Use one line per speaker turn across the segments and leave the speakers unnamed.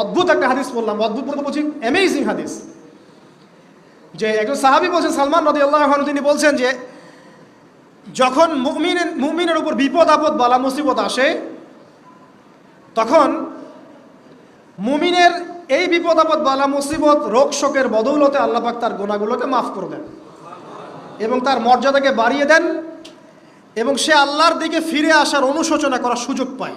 অদ্ভুত একটা হাদিস বললাম অদ্ভুত বলতে বলছি অ্যামেজিং হাদিস। যে একজন সাহাবি বলছেন, সালমান নদী আল্লাহ তিনি বলছেন যে, যখন মুমিনের মুমিনের উপর বিপদ আপদ বালা মুসিবত আসে, তখন মুমিনের এই বিপদ আপদ বালা মুসিবত, রোগ শোকের বদৌলতে আল্লাহ পাক তার গোনাগুলোকে মাফ করে দেন এবং তার মর্যাদাকে বাড়িয়ে দেন এবং সে আল্লাহর দিকে ফিরে আসার অনুশোচনা করার সুযোগ পায়।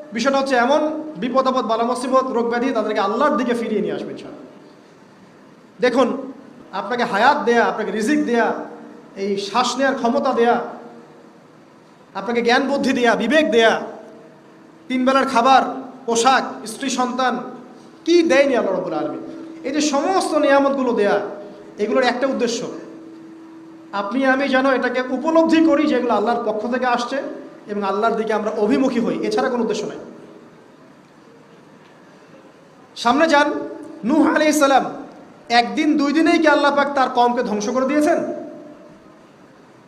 বিষয়টা হচ্ছে এমন বিপদ আপদ, বালা মুসিবত, রোগ ব্যাধি তাদেরকে আল্লাহর দিকে ফিরিয়ে নিয়ে আসবে ইনশাআল্লাহ। দেখুন, আপনাকে হায়াত দেয়া, আপনাকে রিজিক দেয়া, এই শ্বাস নেওয়ার ক্ষমতা দেয়া, আপনাকে জ্ঞান বুদ্ধি দেয়া, বিবেক দেয়া, তিন বেলার খাবার, পোশাক, স্ত্রী, সন্তান, কি দেয়নি আল্লাহ রবুল আলমী এই যে সমস্ত নিয়ামতগুলো দেয়া, এগুলোর একটা উদ্দেশ্য। আপনি আমি যেন এটাকে উপলব্ধি করি যে এগুলো আল্লাহর পক্ষ থেকে আসছে এবং আল্লাহর দিকে আমরা অভিমুখী হই, এছাড়া কোনো উদ্দেশ্য নাই। সামনে যান, নূহ আলি সালাম, একদিন, দুই দিনেই কি আল্লাহ পাক তার কমকে ধ্বংস করে দিয়েছেন?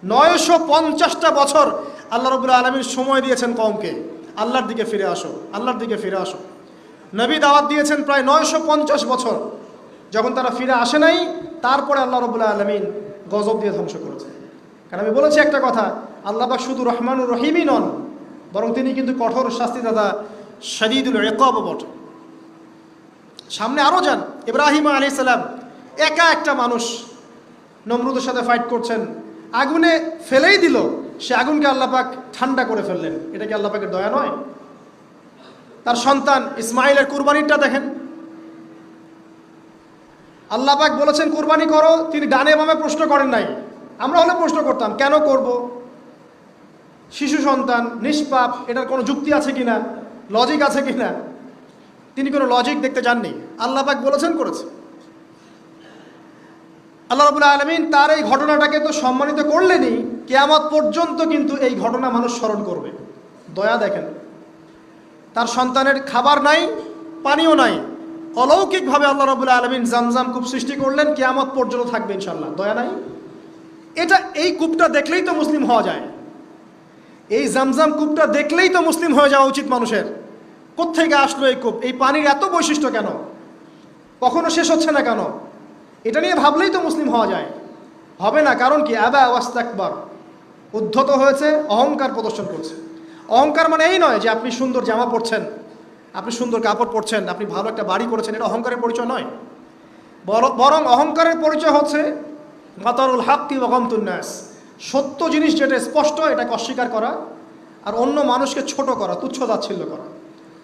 নয়শো পঞ্চাশটা বছর আল্লাহ রবুল্লা আলমীর সময় দিয়েছেন কমকে আল্লাহর দিকে ফিরে আসো, আল্লাহর দিকে ফিরে আসো। নবী দাওয়াত দিয়েছেন প্রায় নয়শো পঞ্চাশ বছর। যখন তারা ফিরে আসে নাই, তারপরে আল্লাহ রবুল্লা আলমিন গজব দিয়ে ধ্বংস করেছে কারণ আমি বলেছি একটা কথা, আল্লাহ পাক শুধু রহমানুর রহিমই নন, বরং তিনি কিন্তু কঠোর শাস্তি দাদা শদীদুল রেকব বটে। সামনে আরও যান, ইব্রাহিম আলি সাল্লাম একা একটা মানুষ নমরুদের সাথে ফাইট করছেন, আগুনে ফেলেই দিল, সে আগুনকে আল্লাপাক ঠান্ডা করে ফেললেন। এটা কি আল্লাপাকের দয়া নয়? তার সন্তান ইসমাইলের কুরবানিটা দেখেন। আল্লাপাক বলেছেন, কুরবানি করো। তিনি ডানে বামে প্রশ্ন করেন নাই। আমরা হলে প্রশ্ন করতাম, কেন করব? শিশু সন্তান, নিষ্পাপ, এটার কোনো যুক্তি আছে কিনা? লজিক আছে কিনা? তিনি কোনো লজিক দেখতে যাননি আল্লাহ পাক বলেছেন করেছে। আল্লাহ রবুল্লা আলমিন তার এই ঘটনাটাকে তো সম্মানিত করলেনই, কেয়ামত পর্যন্ত কিন্তু এই ঘটনা মানুষ স্মরণ করবে। দয়া দেখেন, তার সন্তানের খাবার নাই, পানিও নাই। অলৌকিকভাবে আল্লাহ রবুল্লা আলমিন জামজাম কূপ সৃষ্টি করলেন, কেয়ামত পর্যন্ত থাকবে ইনশাল্লাহ দয়া নাই? এটা এই কূপটা দেখলেই তো মুসলিম হওয়া যায়। এই জামজাম কূপটা দেখলেই তো মুসলিম হয়ে যাওয়া উচিত মানুষের। কোথেকে আসলো এই কূপ? এই পানির এত বৈশিষ্ট্য কেন? কখনো শেষ হচ্ছে না কেন? এটা নিয়ে ভাবলেই তো মুসলিম হওয়া যায়। হবে না, কারণ কি? আবা ওয়াস্তাকবার উদ্ধত হয়েছে, অহংকার প্রদর্শন করছে। অহংকার মানে এই নয় যে আপনি সুন্দর জামা পরছেন, আপনি সুন্দর কাপড় পরছেন, আপনি ভালো একটা বাড়ি করেছেন, এটা অহংকারের পরিচয় নয়। বর- বরং অহংকারের পরিচয় হচ্ছে মাতারুল হাক্কি ওগমতুন্নাস সত্য জিনিস যেটা স্পষ্ট, এটাকে অস্বীকার করা আর অন্য মানুষকে ছোট করা, তুচ্ছ তাচ্ছিল্য করা।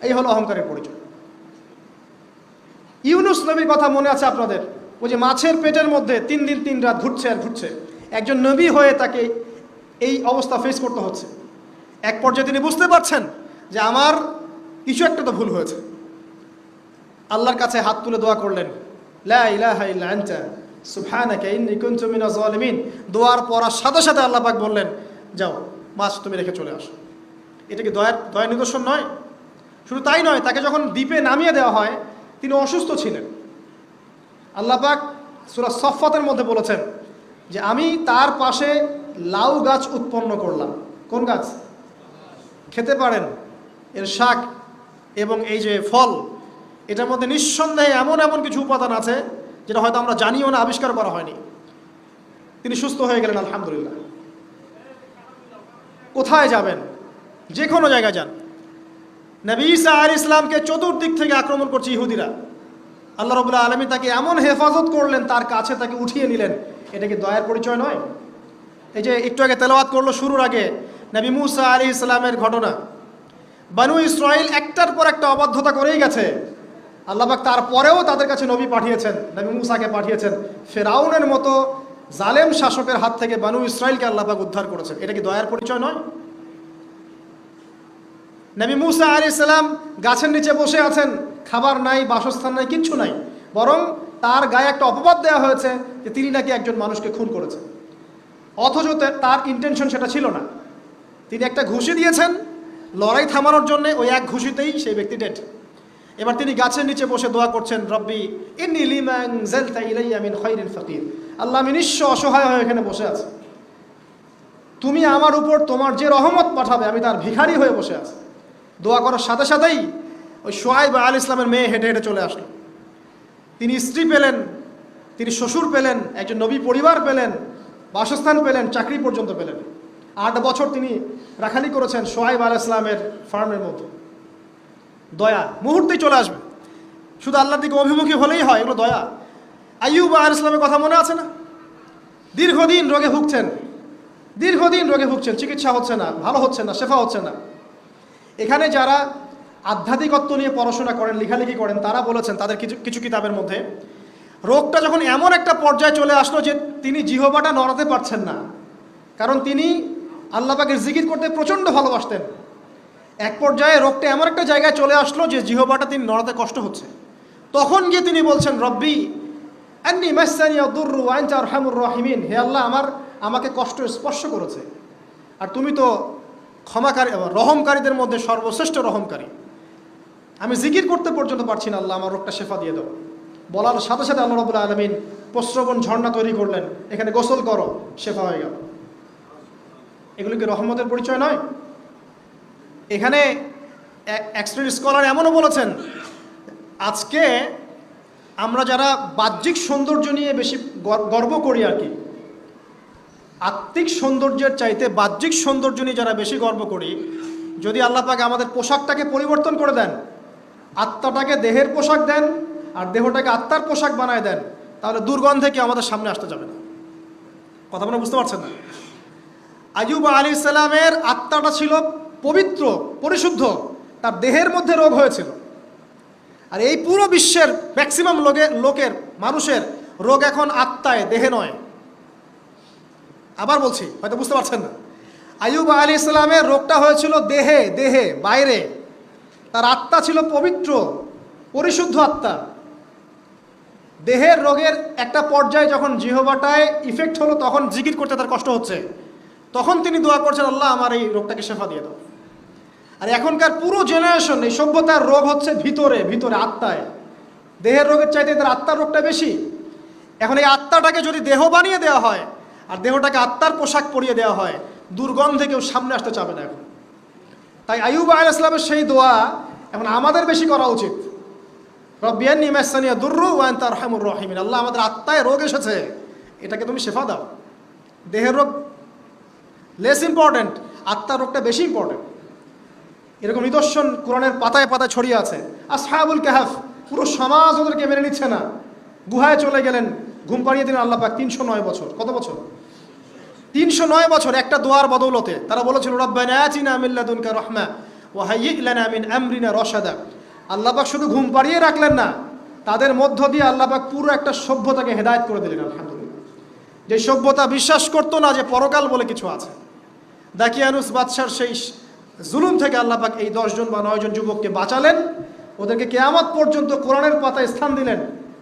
এই হলো অহংকারের পরিচয়। ইউনুস নবীর কথা মনে আছে আপনাদের? ওই যে মাছের পেটের মধ্যে তিন দিন তিন রাত ঘুরছে আর ঘুরছে। একজন নবী হয়ে তাকে এই অবস্থা ফেস করতে হচ্ছে। এক পর্যায়ে তিনি বুঝতে পারছেন যে আমার কিছু একটা তো ভুল হয়েছে। আল্লাহর কাছে হাত তুলে দোয়া করলেন, লা ইলাহা ইল্লা জালিমিন দোয়ার পড়ার সাথে সাথে আল্লাহ পাক বললেন, যাও, মাছ তুমি রেখে চলে আসো। এটা কি দয়ার দয়ার নিদর্শন নয়? শুধু তাই নয়, তাকে যখন দ্বীপে নামিয়ে দেওয়া হয়, তিনি অসুস্থ ছিলেন। আল্লাহ পাক সুরা সফাতের মধ্যে বলেছেন যে, আমি তার পাশে লাউ গাছ উৎপন্ন করলাম। কোন গাছ? খেতে পারেন, এর শাক এবং এই যে ফল, এটার মধ্যে নিঃসন্দেহে এমন এমন কিছু উপাদান আছে যেটা হয়তো আমরা জানিও না, আবিষ্কার করা হয়নি। তিনি সুস্থ হয়ে গেলেন, আলহামদুলিল্লাহ। কোথায় যাবেন? যে কোনো জায়গায় যান। নবী ঈসা আল ইসলামকে চতুর্দিক থেকে আক্রমণ করছে ইহুদিরা। আল্লাহ রবুল্লাহ আলমী তাকে এমন হেফাজত করলেন, তার কাছে তাকে উঠিয়ে নিলেন। এটা কি দয়ার পরিচয় নয়? এই যে একটু আগে তেলাওয়াত করল শুরুর আগে, নবী মুসা আলী ইসলামের ঘটনা। বানু ইসরায়েল একটার পর একটা অবাধ্যতা করেই গেছে। আল্লাহবাক তারপরেও তাদের কাছে নবী পাঠিয়েছেন, নবী মুসাকে পাঠিয়েছেন। ফেরাউনের মতো জালেম শাসকের হাত থেকে বানু ইসরায়েলকে আল্লাহবাক উদ্ধার করেছেন। এটা কি দয়ার পরিচয় নয়? নবী মুসা আলী ইসলাম গাছের নিচে বসে আছেন, খাবার নাই, বাসস্থান নাই, কিচ্ছু নাই। বরং তার গায়ে একটা অপবাদ দেওয়া হয়েছে যে তিনি নাকি একজন মানুষকে খুন করেছেন। অথচ তার ইন্টেনশন সেটা ছিল না। তিনি একটা ঘুষি দিয়েছেন, লড়াই থামানোর জন্য ওই এক ঘুষিতেই সেই ব্যক্তি ডেড এবার তিনি গাছের নিচে বসে দোয়া করছেন, রব্বি, ইন্নি লিমান জালতা ইলাইয়া মিন খাইরিল ফাকির। আল্লাহ, আমি নিঃস্ব অসহায় হয়ে এখানে বসে আছি। তুমি আমার উপর তোমার যে রহমত পাঠাবে, আমি তার ভিখারি হয়ে বসে আছি। দোয়া করার সাথে সাথেই ওই সোহাইব আল ইসলামের মেয়ে হেঁটে হেঁটে চলে আসলো। তিনি স্ত্রী পেলেন, তিনি শ্বশুর পেলেন, একজন নবী পরিবার পেলেন, বাসস্থান পেলেন, চাকরি পর্যন্ত পেলেন। আট বছর তিনি রাখালি করেছেন সোহাইব আল ইসলামের ফার্মের মতো দয়া। মুহূর্তেই চলে আসবে। শুধু আল্লাহর দিকে অভিমুখী হলেই হয়, এগুলো দয়া। আইয়ুব আল ইসলামের কথা মনে আছে না? দীর্ঘদিন রোগে ভুগছেন। দীর্ঘদিন রোগে ভুগছেন, চিকিৎসা হচ্ছে না, ভালো হচ্ছে না, শেফা হচ্ছে না। এখানে যারা আধ্যাত্মিকত্ব নিয়ে পড়াশোনা করেন, লেখালেখি করেন, তারা বলেছেন, তাদের কিছু কিছু কিতাবের মধ্যে, রোগটা যখন এমন একটা পর্যায়ে চলে আসলো যে তিনি জিহবাটা নড়াতে পারছেন না। কারণ তিনি আল্লাহ পাকের জিকির করতে প্রচণ্ড ভালোবাসতেন। এক পর্যায়ে রোগটা এমন একটা জায়গায় চলে আসলো যে জিহবাটা তিনি নড়াতে কষ্ট হচ্ছে। তখন গিয়ে তিনি বলছেন, রব্বি রহমুর রহিমিন। হে আল্লাহ, আমার, আমাকে কষ্ট স্পর্শ করেছে। আর তুমি তো ক্ষমাকারী রহমকারীদের মধ্যে সর্বশ্রেষ্ঠ রহমকারী। আমি জিকির করতে পর্যন্ত পারছি না, আল্লাহ, আমার রোগটা শেফা দিয়ে দাও। বলার সাথে সাথে আল্লাহ রবুল্লা আলমিন প্রশ্রবণ ঝর্ণা তৈরি করলেন। এখানে গোসল করো, শেফা হয়ে গেল। এগুলো কি রহমতের পরিচয় নয়? এখানে এক্সট্রেড স্কলার এমনও বলেছেন, আজকে আমরা যারা বাহ্যিক সৌন্দর্য নিয়ে বেশি গর- গর্ব করি আর কি, আত্মিক সৌন্দর্যের চাইতে বাহ্যিক সৌন্দর্য নিয়ে যারা বেশি গর্ব করি, যদি আল্লাহ পাকে আমাদের পোশাকটাকে পরিবর্তন করে দেন, আত্মাটাকে দেহের পোশাক দেন, আর দেহটাকে আত্মার পোশাক বানায় দেন, তাহলে দুর্গন্ধে কি আমাদের সামনে আসতে যাবে না। কথা মনে বুঝতে পারছেন না? আয়ুব আলী ইসলামের আত্মাটা ছিল পবিত্র, পরিশুদ্ধ, তার দেহের মধ্যে রোগ হয়েছিল। আর এই পুরো বিশ্বের ম্যাক্সিমাম লোকের লোকের, মানুষের রোগ এখন আত্মায়, দেহে নয়। আবার বলছি, হয়তো বুঝতে পারছেন না। আয়ুব আলী ইসলামের রোগটা হয়েছিল দেহে দেহে, বাইরে। তার আত্মা ছিল পবিত্র, পরিশুদ্ধ আত্মা। দেহের রোগের একটা পর্যায়ে যখন জিহবাটায় ইফেক্ট হলো, তখন জিকির করতে তার কষ্ট হচ্ছে। তখন তিনি দোয়া করছেন, আল্লাহ, আমার এই রোগটাকে শেফা দিয়ে দাও। আর এখনকার পুরো জেনারেশন এই সভ্যতার রোগ হচ্ছে ভিতরে ভিতরে আত্মায়। দেহের রোগের চাইতে তার আত্মার রোগটা বেশি। এখন এই আত্মাটাকে যদি দেহ বানিয়ে দেওয়া হয়, আর দেহটাকে আত্মার পোশাক পরিয়ে দেওয়া হয়, দুর্গন্ধে কেউ সামনে আসতে চাবে না এখন। তাই আয়ুব আল ইসলামের সেই দোয়া এখন আমাদের বেশি করা উচিত। দুর্রু রহিমিন। আল্লাহ আমাদের আত্মায় রোগ এসেছে, এটাকে তুমি শেফা দাও। দেহের রোগ লেস ইম্পর্ট্যান্ট আত্মার রোগটা বেশি ইম্পর্ট্যান্ট এরকম নিদর্শন কোরআনের পাতায় পাতায় ছড়িয়ে আছে। আর সাহাবুল কাহাফ, পুরো সমাজ ওদেরকে মেনে নিচ্ছে না। গুহায় চলে গেলেন, ঘুম পাড়িয়ে দিলেন আল্লাহ পাক তিনশো নয় বছর। কত বছর? তিনশো নয় বছর একটা দোয়ার বদৌলতে। তারা বলেছিল, রব্বানা আতিনা মিল্লাদুনকা রহমা ও হাইয়িক লানা মিন পাক শুধু ঘুম পাড়িয়ে রাখলেন না, তাদের মধ্য দিয়ে আল্লাহ পাক পুরো একটা সভ্যতাকে হেদায়েত করে দিলেন, আলহামদুলিল্লাহ। যে সভ্যতা বিশ্বাস করতো না যে পরকাল বলে কিছু আছে। দাকিয়ানুস বাদশার সেই জুলুম থেকে আল্লাহ পাক এই দশজন বা নয়জন যুবককে বাঁচালেন। ওদেরকে কেয়ামত পর্যন্ত কোরআনের পাতায় স্থান দিলেন,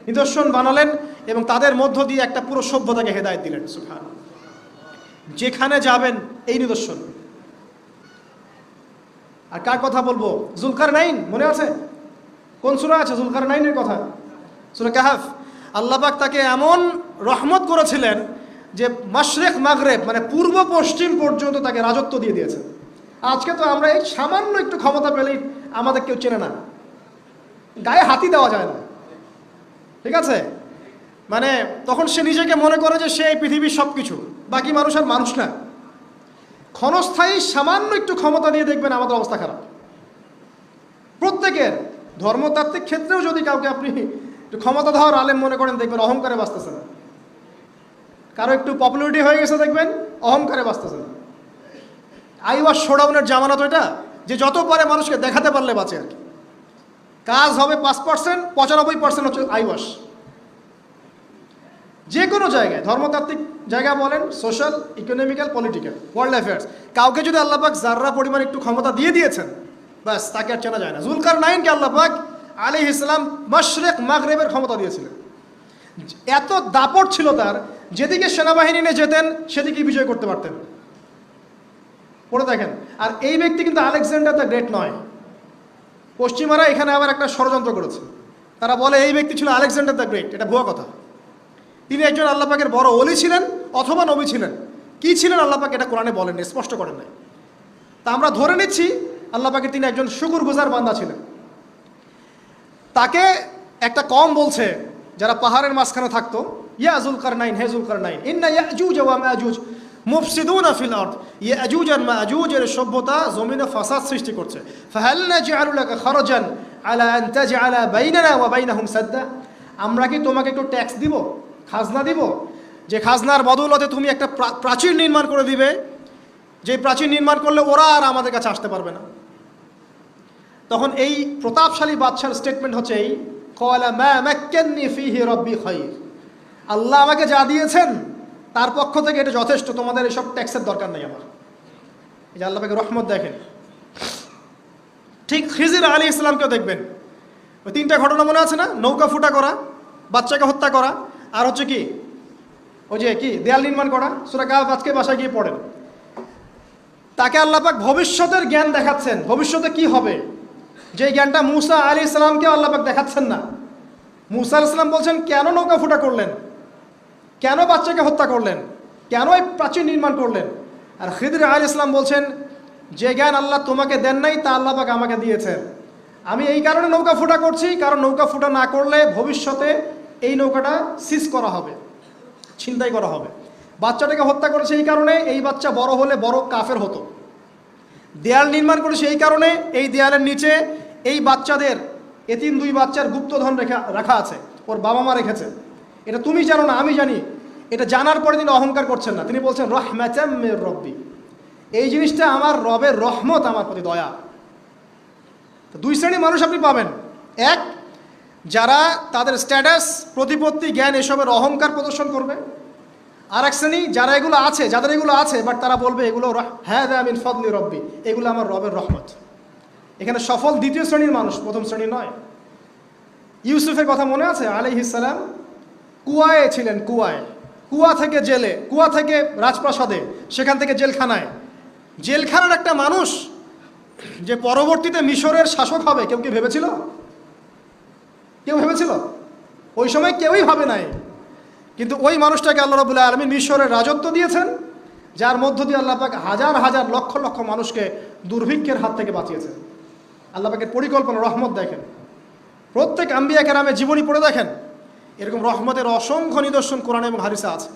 নিদর্শন বানালেন এবং তাদের মধ্য দিয়ে একটা পুরো সভ্যতাকে হেদায়েত দিলেন। সুফান যেখানে যাবেন এই নিদর্শন। আর কার কথা বলব? জুলকার নাইন মনে আছে? কোন সুরা আছে? জুলকার নাইনের কথা? সুরা কাহাফ। আল্লাহবাক তাকে এমন রহমত করেছিলেন যে মাশরেক মাগরেব মানে পূর্ব পশ্চিম পর্যন্ত তাকে রাজত্ব দিয়ে দিয়েছে আজকে তো আমরা এই সামান্য একটু ক্ষমতা পেলেই আমাদের কেউ চেনে না। গায়ে হাতি দেওয়া যায় না। ঠিক আছে? মানে তখন সে নিজেকে মনে করে যে সে এই পৃথিবীর সব কিছু বাকি মানুষ আর মানুষ না। ক্ষণস্থায়ী সামান্য একটু ক্ষমতা দিয়ে দেখবেন আমাদের অবস্থা খারাপ। প্রত্যেকের ধর্মতাত্ত্বিক ক্ষেত্রেও যদি কাউকে আপনি একটু ক্ষমতা ধর আলেম মনে করেন, দেখবেন অহংকারে বাঁচতেছে না। কারও একটু পপুলারিটি হয়ে গেছে, দেখবেন অহংকারে বাঁচতেছে না। আই ওয়াশ শোডাউনের জামানত এটা, যে যত পারে মানুষকে দেখাতে পারলে বাঁচে আর কি। কাজ হবে পাঁচ পার্সেন্ট পঁচানব্বই পার্সেন্ট হচ্ছে আই ওয়াশ যে কোনো জায়গায়, ধর্মতাত্ত্বিক জায়গা বলেন, social, economical, political, world affairs, কাউকে যদি আল্লাপাক জাররা পরিমাণ একটু ক্ষমতা দিয়ে দিয়েছেন, ব্যাস, তাকে আর চেনা যায় না। জুলকার নাইনকে আল্লাপাক আলী ইসলাম মশরেক মাগরেবের ক্ষমতা দিয়েছিলেন। এত দাপট ছিল তার, যেদিকে সেনাবাহিনী নিয়ে যেতেন সেদিকে বিজয় করতে পারতেন। পড়ে দেখেন। আর এই ব্যক্তি কিন্তু আলেকজান্ডার দ্য গ্রেট নয়। পশ্চিমারা এখানে আবার একটা ষড়যন্ত্র করেছে। তারা বলে, এই ব্যক্তি ছিল আলেকজান্ডার দ্য গ্রেট। এটা ভুয়া কথা। তিনি একজন আল্লাহ পাকের বড় অলি ছিলেন অথবা নবী ছিলেন। কি ছিলেন আল্লাহ পাক এটা কোরআনে বলেননি, স্পষ্ট করেন নাই। তা আমরা ধরে নিচ্ছি, আল্লাহ পাকের তিনি একজন শুকুর গুজার বান্দা ছিলেন। তাকে একটা কম বলছে, যারা পাহাড়ের মাঝখানে থাকতো ইয়াজুল কার নাইন হেজুল কার নাইন ইন্না ইয়াজুজ ওয়া মাজুজ। মুফসিদুনা ফিল আরদ ইয়াজুজ আর মাজুজের সভ্যতা জমিনে ফাসাদ সৃষ্টি করছে ফাহাল নাজআলু লাকা খরজান আলা আন তাজআলা বাইনানা ওয়া বাইনাহুম সাদ্দা আমরা কি তোমাকে একটু ট্যাক্স দিব খাজনা দিব যে খাজনার বদৌলতে তুমি একটা প্রা- প্রাচীর নির্মাণ করে দিবে, যে প্রাচীর নির্মাণ করলে ওরা আর আমাদের কাছে আসতে পারবে না। তখন এই প্রতাপশালী বাদশার স্টেটমেন্ট হচ্ছে এই কয়লা মা মাক্কান্নি ফিহি রব্বি খাইর। আল্লাহ আমাকে যা দিয়েছেন তার পক্ষ থেকে এটা যথেষ্ট, তোমাদের এসব ট্যাক্সের দরকার নেই আমার। এই যে আল্লাহকে রহমত দেখেন। ঠিক খিজির আলী ইসলামকেও দেখবেন। ওই তিনটা ঘটনা মনে আছে না? নৌকা ফুটা করা, বাচ্চাকে হত্যা করা, আর হচ্ছে কি? ওই যে কি? দেয়াল নির্মাণ করা, সুরা কাহ আজকে বাসায় গিয়ে পড়েন। তাকে আল্লাপাক ভবিষ্যতের জ্ঞান দেখাচ্ছেন। ভবিষ্যতে কি হবে? যে জ্ঞানটা মুসা আলী ইসলামকে আল্লাপাক দেখাচ্ছেন না। মুসা আলি ইসলাম বলছেন, কেন নৌকা ফুটা করলেন? কেন বাচ্চাকে হত্যা করলেন? কেন এই প্রাচীর নির্মাণ করলেন? আর খিদির আলী ইসলাম বলছেন, যে জ্ঞান আল্লাহ তোমাকে দেন নাই, তা আল্লাপাক আমাকে দিয়েছেন। আমি এই কারণে নৌকা ফুটা করছি, কারণ নৌকা ফুটা না করলে ভবিষ্যতে এই নৌকাটা সিজ করা হবে, ছিনতাই করা হবে। বাচ্চাটাকে হত্যা করেছে এই কারণে, এই বাচ্চা বড় হলে বড় কাফের হতো। দেয়াল নির্মাণ করেছে এই কারণে, এই দেয়ালের নিচে এই বাচ্চাদের, এতিম দুই বাচ্চার গুপ্তধন রেখা, রাখা আছে, ওর বাবা মা রেখেছে। এটা তুমি জানো না, আমি জানি। এটা জানার পরে তিনি অহংকার করছেন না। তিনি বলছেন রহমাচাম রব্বি। এই জিনিসটা আমার রবের রহমত আমার প্রতি দয়া। দুই শ্রেণির মানুষ আপনি পাবেন। এক, যারা তাদের স্ট্যাটাস প্রতিপত্তি, জ্ঞান এসবের অহংকার প্রদর্শন করবে। আর এক শ্রেণি, যারা এগুলো আছে, যাদের এগুলো আছে বাট তারা বলবে, এগুলো হ্যাঁ মিন ফদলি রব্বি। এগুলো আমার রবের রহমত। এখানে সফল দ্বিতীয় শ্রেণির মানুষ, প্রথম শ্রেণি নয়। ইউসুফের কথা মনে আছে? আলিহিসাল্লাম কুয়ায় ছিলেন, কুয়ায়। কুয়া থেকে জেলে, কুয়া থেকে রাজপ্রাসাদে, সেখান থেকে জেলখানায়। জেলখানার একটা মানুষ যে পরবর্তীতে মিশরের শাসক হবে, কেউ কি ভেবেছিল? কেউ ভেবেছিল? ওই সময় কেউই ভাবে নাই। কিন্তু ওই মানুষটাকে আল্লাহ রবুল্লাহ আলমী মিশরের রাজত্ব দিয়েছেন, যার মধ্য দিয়ে আল্লাহ পাক হাজার হাজার লক্ষ লক্ষ মানুষকে দুর্ভিক্ষের হাত থেকে বাঁচিয়েছেন। আল্লাহ পাকের পরিকল্পনা, রহমত দেখেন। প্রত্যেক আম্বিয়া কেরামের জীবনী পড়ে দেখেন। এরকম রহমতের অসংখ্য নিদর্শন কোরআন এবং হারিসা আছে।